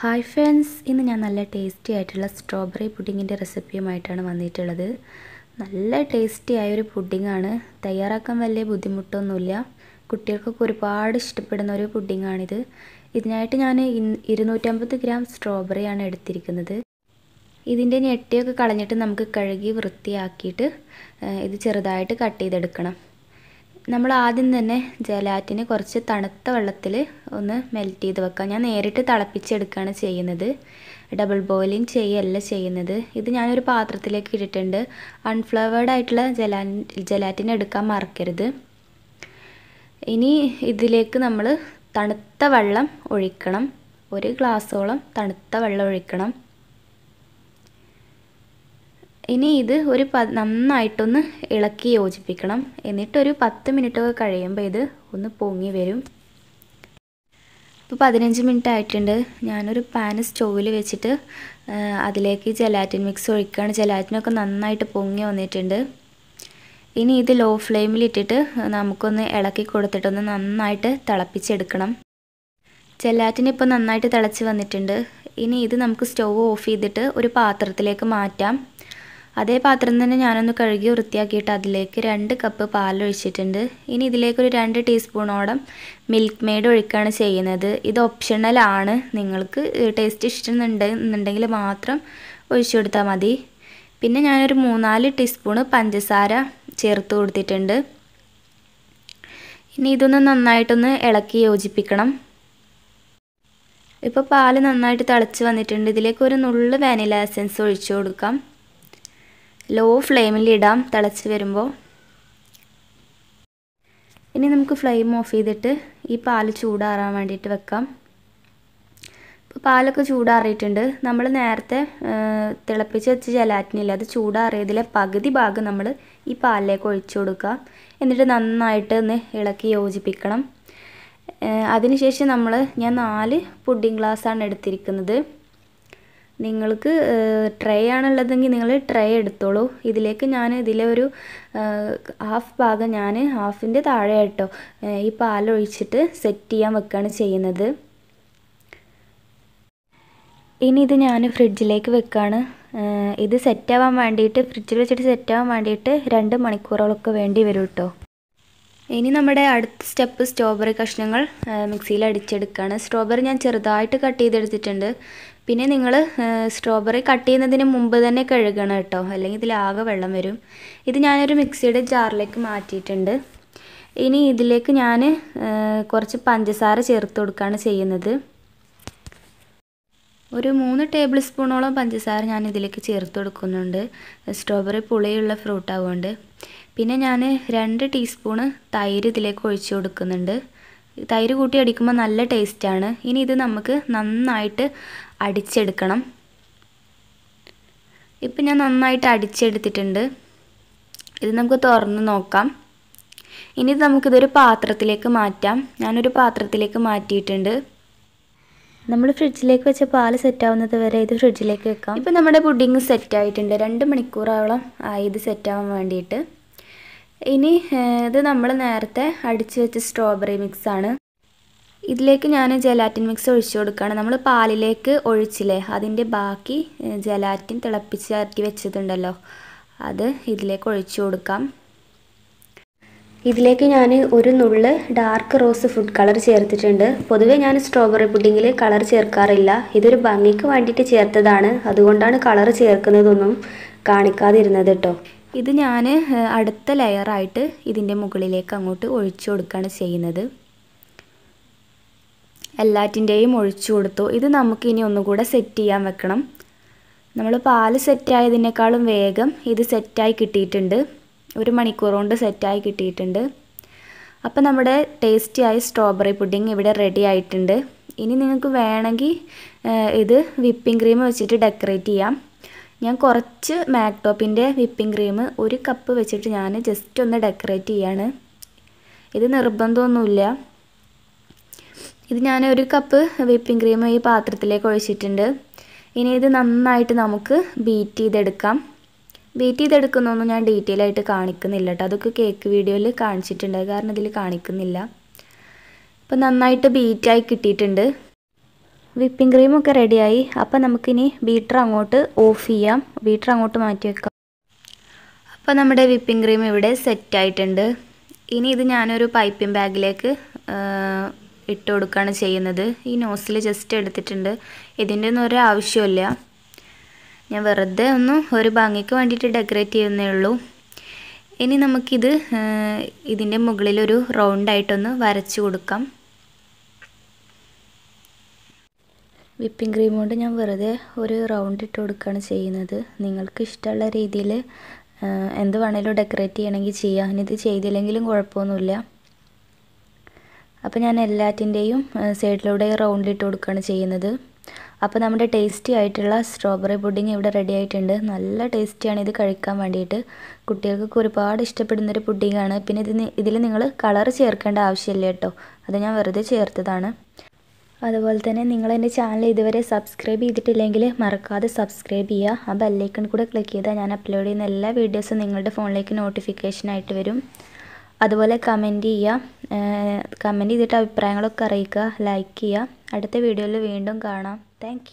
Hi friends ഇന്ന് ഞാൻ നല്ല ടേസ്റ്റി ആയിട്ടുള്ള സ്ട്രോബെറി പുഡിങ്ങിന്റെ റെസിപ്പിയുമായിട്ടാണ് വന്നിട്ടുള്ളത്. നല്ല ടേസ്റ്റി ആയൊരു പുഡിങ്ങാണ് തയ്യാറാക്കാൻ വലിയ ബുദ്ധിമുട്ടൊന്നുമില്ല. കുട്ടികൾക്കൊക്കെ ഒരുപാട് ഇഷ്ടപ്പെടുന്ന ഒരു പുഡിങ്ങാണിത് ഇതിനായിട്ട് ഞാൻ ഇരുന്നൂറ്റമ്പത് ഗ്രാം സ്ട്രോബെറിയാണ് എടുത്തിരിക്കുന്നത്. ഇതിന്റെ ഞെട്ടിയൊക്കെ കളഞ്ഞിട്ട് നമുക്ക് കഴുകി വൃത്തിയാക്കിയിട്ട് ഇത് ചെറുതായിട്ട് കട്ട് ചെയ്തെടുക്കണം. നമ്മൾ ആദ്യം തന്നെ ജലാറ്റിന് കുറച്ച് തണുത്ത വെള്ളത്തിൽ ഒന്ന് മെൽറ്റ് ചെയ്ത് വെക്കാം. ഞാൻ നേരിട്ട് തിളപ്പിച്ചെടുക്കുകയാണ് ചെയ്യുന്നത്. ഡബിൾ ബോയിലിംഗ് ചെയ്യല്ല ചെയ്യുന്നത്. ഇത് ഞാനൊരു പാത്രത്തിലേക്ക് ഇട്ടിട്ടുണ്ട്. അൺഫ്ലവേർഡ് ആയിട്ടുള്ള ജലാ ജലാറ്റിൻ എടുക്കാൻ മറക്കരുത്. ഇനി ഇതിലേക്ക് നമ്മൾ തണുത്ത വെള്ളം ഒഴിക്കണം. ഒരു ഗ്ലാസ്സോളം തണുത്ത വെള്ളം ഒഴിക്കണം. ഇനി ഇത് ഒരു പ നന്നായിട്ടൊന്ന് ഇളക്കി യോജിപ്പിക്കണം. എന്നിട്ടൊരു പത്ത് മിനിറ്റൊക്കെ കഴിയുമ്പോൾ ഇത് ഒന്ന് പൊങ്ങി വരും. ഇപ്പോൾ പതിനഞ്ച് മിനിറ്റ് ആയിട്ടുണ്ട്. ഞാനൊരു പാന് സ്റ്റൗവിൽ വെച്ചിട്ട് അതിലേക്ക് ജലാറ്റിൻ മിക്സ് ഒഴിക്കുകയാണ് ജലാറ്റിനൊക്കെ നന്നായിട്ട് പൊങ്ങി വന്നിട്ടുണ്ട്. ഇനി ഇത് ലോ ഫ്ലെയിമിൽ ഇട്ടിട്ട് നമുക്കൊന്ന് ഇളക്കി കൊടുത്തിട്ടൊന്ന് നന്നായിട്ട് തിളപ്പിച്ചെടുക്കണം. ജലാറ്റിൻ ഇപ്പോൾ നന്നായിട്ട് തിളച്ച് വന്നിട്ടുണ്ട്. ഇനി ഇത് നമുക്ക് സ്റ്റൗ ഓഫ് ചെയ്തിട്ട് ഒരു പാത്രത്തിലേക്ക് മാറ്റാം. അതേ പാത്രം തന്നെ ഞാനൊന്ന് കഴുകി വൃത്തിയാക്കിയിട്ട് അതിലേക്ക് രണ്ട് കപ്പ് പാലൊഴിച്ചിട്ടുണ്ട്. ഇനി ഇതിലേക്കൊരു രണ്ട് ടീസ്പൂണോളം മിൽക്ക് മെയ്ഡ് ഒഴിക്കുകയാണ് ചെയ്യുന്നത്. ഇത് ഓപ്ഷണലാണ് നിങ്ങൾക്ക് ടേസ്റ്റ് ഇഷ്ടമുണ്ടെന്നുണ്ടെങ്കിൽ മാത്രം ഒഴിച്ചു കൊടുത്താൽ മതി. പിന്നെ ഞാനൊരു മൂന്നാൽ ടീസ്പൂണ് പഞ്ചസാര ചേർത്ത് കൊടുത്തിട്ടുണ്ട്. ഇനി ഇതൊന്ന് നന്നായിട്ടൊന്ന് ഇളക്കി യോജിപ്പിക്കണം. ഇപ്പോൾ പാൽ നന്നായിട്ട് തിളച്ച് വന്നിട്ടുണ്ട്. ഇതിലേക്ക് ഒരു നുള്ള് വാനില എസൻസ് ഒഴിച്ചു കൊടുക്കാം. ലോ ഫ്ലെയിമിൽ ഇടാം തിളച്ച് വരുമ്പോൾ. ഇനി നമുക്ക് ഫ്ലെയിം ഓഫ് ചെയ്തിട്ട് ഈ പാൽ ചൂടാറാൻ വേണ്ടിയിട്ട് വെക്കാം. ഇപ്പോൾ പാലൊക്കെ ചൂടാറിയിട്ടുണ്ട്. നമ്മൾ നേരത്തെ തിളപ്പിച്ച് വെച്ച ജലാറ്റിനില്ല അത് ചൂടാറിയതിലെ പകുതി ഭാഗം നമ്മൾ ഈ പാലിലേക്ക് ഒഴിച്ചു കൊടുക്കുക. എന്നിട്ട് നന്നായിട്ട് ഒന്ന് ഇളക്കി യോജിപ്പിക്കണം. അതിനുശേഷം നമ്മൾ ഞാൻ നാല് പുഡിംഗ് ഗ്ലാസ്സാണ് എടുത്തിരിക്കുന്നത്. നിങ്ങൾക്ക് ട്രേ ആണുള്ളതെങ്കിൽ നിങ്ങൾ ട്രേ എടുത്തോളൂ. ഇതിലേക്ക് ഞാൻ ഇതിലെ ഒരു ഹാഫ് ഭാഗം ഞാൻ ഹാഫിന്റെ താഴെ കേട്ടോ ഈ പാലൊഴിച്ചിട്ട് സെറ്റ് ചെയ്യാൻ വെക്കുകയാണ് ചെയ്യുന്നത്. ഇനി ഇത് ഞാൻ ഫ്രിഡ്ജിലേക്ക് വെക്കുകയാണ് ഇത് സെറ്റാവാൻ വേണ്ടിയിട്ട് ഫ്രിഡ്ജിൽ വെച്ചിട്ട് സെറ്റാവാൻ വേണ്ടിയിട്ട് രണ്ട് മണിക്കൂറുകളൊക്കെ വേണ്ടി വരും കേട്ടോ ഇനി നമ്മുടെ അടുത്ത സ്റ്റെപ്പ് സ്ട്രോബെറി കഷ്ണങ്ങൾ മിക്സിയിൽ അടിച്ചെടുക്കുകയാണ് സ്ട്രോബെറി ഞാൻ ചെറുതായിട്ട് കട്ട് ചെയ്തെടുത്തിട്ടുണ്ട്. പിന്നെ നിങ്ങൾ സ്ട്രോബെറി കട്ട് ചെയ്യുന്നതിന് മുമ്പ് തന്നെ കഴുകണം കേട്ടോ. അല്ലെങ്കിൽ ഇതിലാകെ വെള്ളം വരും. ഇത് ഞാനൊരു മിക്സിയുടെ ജാറിലേക്ക് മാറ്റിയിട്ടുണ്ട്. ഇനി ഇതിലേക്ക് ഞാൻ കുറച്ച് പഞ്ചസാര ചേർത്ത് കൊടുക്കുകയാണ് ചെയ്യുന്നത്. ഒരു മൂന്ന് ടേബിൾ സ്പൂണോളം പഞ്ചസാര ഞാൻ ഇതിലേക്ക് ചേർത്ത് കൊടുക്കുന്നുണ്ട്. സ്ട്രോബെറി പുളിയുള്ള ഫ്രൂട്ട് ആവുകൊണ്ട്. പിന്നെ ഞാൻ രണ്ട് ടീസ്പൂണ് തൈര് ഇതിലേക്ക് ഒഴിച്ചു കൊടുക്കുന്നുണ്ട്. തൈര് കൂട്ടി അടിക്കുമ്പോൾ നല്ല ടേസ്റ്റാണ് ഇനി ഇത് നമുക്ക് നന്നായിട്ട് അടിച്ചെടുക്കണം. ഇപ്പം ഞാൻ നന്നായിട്ട് അടിച്ചെടുത്തിട്ടുണ്ട്. ഇത് നമുക്ക് തുറന്ന് നോക്കാം. ഇനി നമുക്കിതൊരു പാത്രത്തിലേക്ക് മാറ്റാം. ഞാനൊരു പാത്രത്തിലേക്ക് മാറ്റിയിട്ടുണ്ട്. നമ്മൾ ഫ്രിഡ്ജിലേക്ക് വെച്ച പാൽ സെറ്റാവുന്നത് വരെ ഇത് ഫ്രിഡ്ജിലേക്ക് വെക്കാം. ഇപ്പം നമ്മുടെ പുഡിങ് സെറ്റായിട്ടുണ്ട് രണ്ട് മണിക്കൂറോളം ആയി ഇത് സെറ്റാവാൻ വേണ്ടിയിട്ട്. ഇനി ഇത് നമ്മൾ നേരത്തെ അടിച്ച് വെച്ച സ്ട്രോബെറി മിക്സാണ് ഇതിലേക്ക് ഞാൻ ജലാറ്റിൻ മിക്സ് ഒഴിച്ചു കൊടുക്കുകയാണ് നമ്മൾ പാലിലേക്ക് ഒഴിച്ചില്ലേ അതിന്റെ ബാക്കി ജലാറ്റിൻ തിളപ്പിച്ച് ഇറക്കി വെച്ചിട്ടുണ്ടല്ലോ അത് ഇതിലേക്ക് ഒഴിച്ചു കൊടുക്കാം. ഇതിലേക്ക് ഞാൻ ഒരു നുള്ള് ഡാർക്ക് റോസ് ഫുഡ് കളർ ചേർത്തിട്ടുണ്ട്. പൊതുവെ ഞാൻ സ്ട്രോബെറി പുഡിങ്ങിൽ കളർ ചേർക്കാറില്ല. ഇതൊരു ഭംഗിക്ക് വേണ്ടിയിട്ട് ചേർത്തതാണ്. അതുകൊണ്ടാണ് കളർ ചേർക്കുന്നതൊന്നും കാണിക്കാതിരുന്നത് കേട്ടോ ഇത് ഞാൻ അടുത്ത ലെയറായിട്ട് ഇതിന്റെ മുകളിലേക്ക് അങ്ങോട്ട് ഒഴിച്ചു കൊടുക്കുകയാണ് ചെയ്യുന്നത്. എല്ലാറ്റിന്റെയും ഒഴിച്ചു കൊടുത്തു. ഇത് നമുക്ക് ഇനി ഒന്നുകൂടെ സെറ്റ് ചെയ്യാൻ വെക്കണം. നമ്മൾ പാൽ സെറ്റായതിനേക്കാളും വേഗം ഇത് സെറ്റായി കിട്ടിയിട്ടുണ്ട്. ഒരു മണിക്കൂർ കൊണ്ട് സെറ്റായി കിട്ടിയിട്ടുണ്ട്. അപ്പോൾ നമ്മുടെ ടേസ്റ്റിയായ സ്ട്രോബെറി പുഡിംഗ് ഇവിടെ റെഡി ആയിട്ടുണ്ട്. ഇനി നിങ്ങൾക്ക് വേണമെങ്കിൽ ഇത് വിപ്പിംഗ് ക്രീം വെച്ചിട്ട് ഡെക്കറേറ്റ് ചെയ്യാം. ഞാൻ കുറച്ച് മാക്ടോപ്പിന്റെ വിപ്പിംഗ് ക്രീം ഒരു കപ്പ് വെച്ചിട്ട് ഞാൻ ജസ്റ്റ് ഒന്ന് ഡെക്കറേറ്റ് ചെയ്യാണ്. ഇത് നിർബന്ധമൊന്നുമില്ല. ഇത് ഞാൻ ഒരു കപ്പ് വിപ്പിംഗ് ക്രീം ഈ പാത്രത്തിലേക്ക് ഒഴിച്ചിട്ടുണ്ട്. ഇനി ഇത് നന്നായിട്ട് നമുക്ക് ബീറ്റ് ചെയ്തെടുക്കാം. ബീറ്റ് ചെയ്തെടുക്കുന്നൊന്നും ഞാൻ ഡീറ്റെയിൽ ആയിട്ട് കാണിക്കുന്നില്ല കേട്ടോ അതൊക്കെ കേക്ക് വീഡിയോയിൽ കാണിച്ചിട്ടുണ്ട്. കാരണം ഇതിൽ കാണിക്കുന്നില്ല. ഇപ്പം നന്നായിട്ട് ബീറ്റായി കിട്ടിയിട്ടുണ്ട്. വിപ്പിംഗ് ക്രീമൊക്കെ റെഡിയായി. അപ്പോൾ നമുക്കിനി ബീറ്റർ അങ്ങോട്ട് ഓഫ് ചെയ്യാം. ബീറ്റർ അങ്ങോട്ട് മാറ്റി വെക്കാം. അപ്പോൾ നമ്മുടെ വിപ്പിംഗ് ക്രീം ഇവിടെ സെറ്റായിട്ടുണ്ട് ഇനി ഇത് ഞാനൊരു പൈപ്പിംഗ് ബാഗിലേക്ക് ഇട്ട് കൊടുക്കുകയാണ് ചെയ്യുന്നത്. ഈ നോസിൽ ജസ്റ്റ് എടുത്തിട്ടുണ്ട്. ഇതിന്റെ ഒന്നും ഒരു ആവശ്യമില്ല ഞാൻ വെറുതെ ഒന്ന് ഒരു ഭംഗിക്ക് വേണ്ടിയിട്ട് ഡെക്കറേറ്റ് ചെയ്യുന്നേ ഉള്ളൂ. ഇനി നമുക്കിത് ഇതിന്റെ മുകളിലൊരു റൗണ്ടായിട്ടൊന്ന് വരച്ച് കൊടുക്കാം. വിപ്പിംഗ് ക്രീം കൊണ്ട് ഞാൻ വെറുതെ ഒരു റൗണ്ട് ഇട്ട് കൊടുക്കുകയാണ് ചെയ്യുന്നത്. നിങ്ങൾക്ക് ഇഷ്ടമുള്ള രീതിയിൽ എന്ത് വേണേലും ഡെക്കറേറ്റ് ചെയ്യണമെങ്കിൽ ചെയ്യാം. ഇനി ഇത് ചെയ്തില്ലെങ്കിലും കുഴപ്പമൊന്നുമില്ല. അപ്പോൾ ഞാൻ എല്ലാറ്റിന്റെയും സൈഡിലൂടെ റൗണ്ട് റൗണ്ടിലിട്ട് കൊടുക്കുകയാണ് ചെയ്യുന്നത്. അപ്പോൾ നമ്മുടെ ടേസ്റ്റി ആയിട്ടുള്ള സ്ട്രോബെറി പുഡിങ് ഇവിടെ റെഡി ആയിട്ടുണ്ട്. നല്ല ടേസ്റ്റിയാണ് ഇത് കഴിക്കാൻ വേണ്ടിയിട്ട്. കുട്ടികൾക്കൊക്കെ ഒരുപാട് ഇഷ്ടപ്പെടുന്നൊരു പുഡിങ്ങാണ് പിന്നെ ഇതിന് ഇതിൽ നിങ്ങൾ കളർ ചേർക്കേണ്ട ആവശ്യമില്ല കേട്ടോ. അത് ഞാൻ വെറുതെ ചേർത്തതാണ്. അതുപോലെ തന്നെ നിങ്ങൾ എന്റെ ചാനൽ ഇതുവരെ സബ്സ്ക്രൈബ് ചെയ്തിട്ടില്ലെങ്കിൽ മറക്കാതെ സബ്സ്ക്രൈബ് ചെയ്യുക. ആ ബെല്ലൈക്കൺ കൂടെ ക്ലിക്ക് ചെയ്താൽ ഞാൻ അപ്ലോഡ് ചെയ്യുന്ന എല്ലാ വീഡിയോസും നിങ്ങളുടെ ഫോണിലേക്ക് നോട്ടിഫിക്കേഷനായിട്ട് വരും. അതുപോലെ കമന്റ് ചെയ്യുക. കമന്റ് ചെയ്തിട്ട് അഭിപ്രായങ്ങളൊക്കെ അറിയിക്കുക. ലൈക്ക് ചെയ്യുക. അടുത്ത വീഡിയോയിൽ വീണ്ടും കാണാം. താങ്ക്